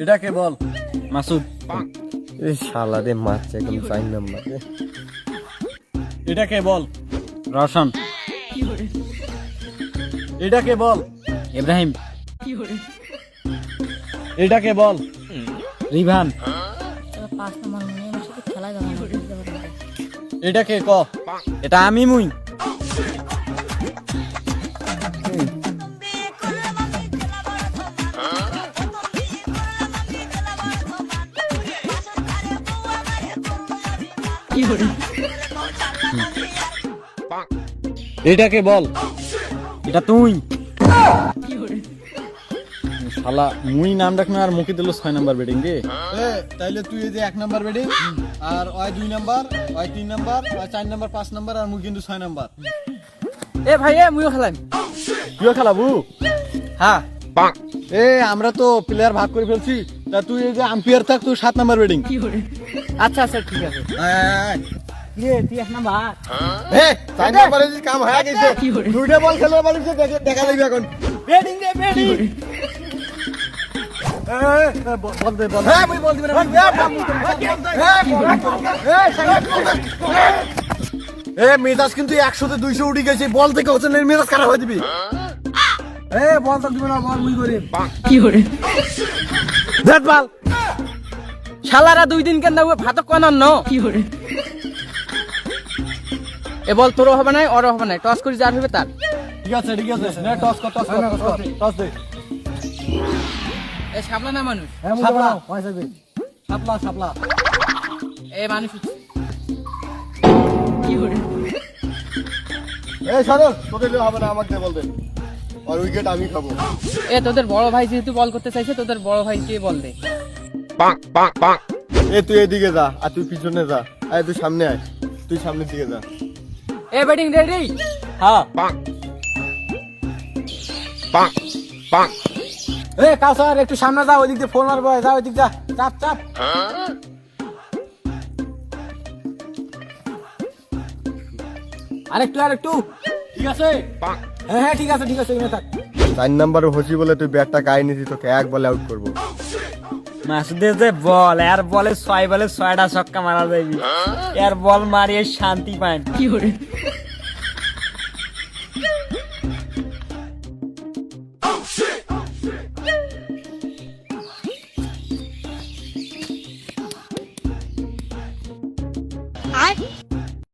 এটাকে বল। মাসুদ। এই শালা রে মারছে একদম চার নাম্বার। এটাকে বল। রওশন। এটাকে বল। ইব্রাহিম। এটাকে বল। রিভান। না। এটাকে ক। এটা আমি মুই এটাকে বল। এটা তুই। শালা মুই নাম ডাক না আর মুখে দিল ছয় নাম্বার বেডিং রে। তাইলে তুই এই যে এক নাম্বার বেডিং আর ওই দুই নাম্বার ওই তিন নাম্বার ওই চার নাম্বার পাঁচ নাম্বার আর মুই কিন্তু ছয় নাম্বার। এ ভাই এ মুইও খেলাম। তুইও খেলাবু? হ্যাঁ এ আমরা তো প্লেয়ার ভাগ করে ফেলছি। তা তুই এই যে আম্পিয়ার থাক তুই সাত নাম্বার বেডিং আচ্ছা আচ্ছা ঠিক আছে। এ, মেজাজ কিন্তু একশোতে দুইশো উঠে গেছে। বল থেকে হচ্ছে মেজাজ খারাপ হয়ে দিবি এ বল তো দিবে না বল মুই করি। দেখ বল। শালারা দুই দিন কেন দাও ভাত কোন ন? কি এ বল তোরও হবে না ওরও হবে না টস করি যার হবে তার। ঠিক আছে ঠিক আছে নে টস কর টস কর টস দে। এ সাবলা না মানুষ সাপলা সাপলা সাপলা। এ মানুষ হচ্ছে। এ সরল তোদের হবে না আমাকে বল দে। আর উইকেট আমি খাব। এ তোদের বড় ভাই যেহেতু বল করতে চাইছে তোদের বড় ভাইকে বল দে? এ তুই এদিকে যা আর তুই পিছনে যা। আয় তুই সামনে আয়। তুই সামনের দিকে যা। এ ব্যাটিং রেডি হ্যাঁ। এ কাউসার একটু সামনে যা ওইদিক দিয়ে ফোন মারবো। যা ওইদিক যা। চাপ চাপ। আরেকটু আরেকটু। ঠিক আছে? হ্যাঁ হ্যাঁ ঠিক আছে ঠিক আছে থাক। চার নাম্বার হসি বলে তুই ব্যাটটা গায়ে নিয়েছিস তোকে এক বলে আউট করব। মাসুদের যে বল এর বলে ছয় বলে ছয়টা ছক্কা মারা যাবি। এর বল মারিয়ে শান্তি পায়।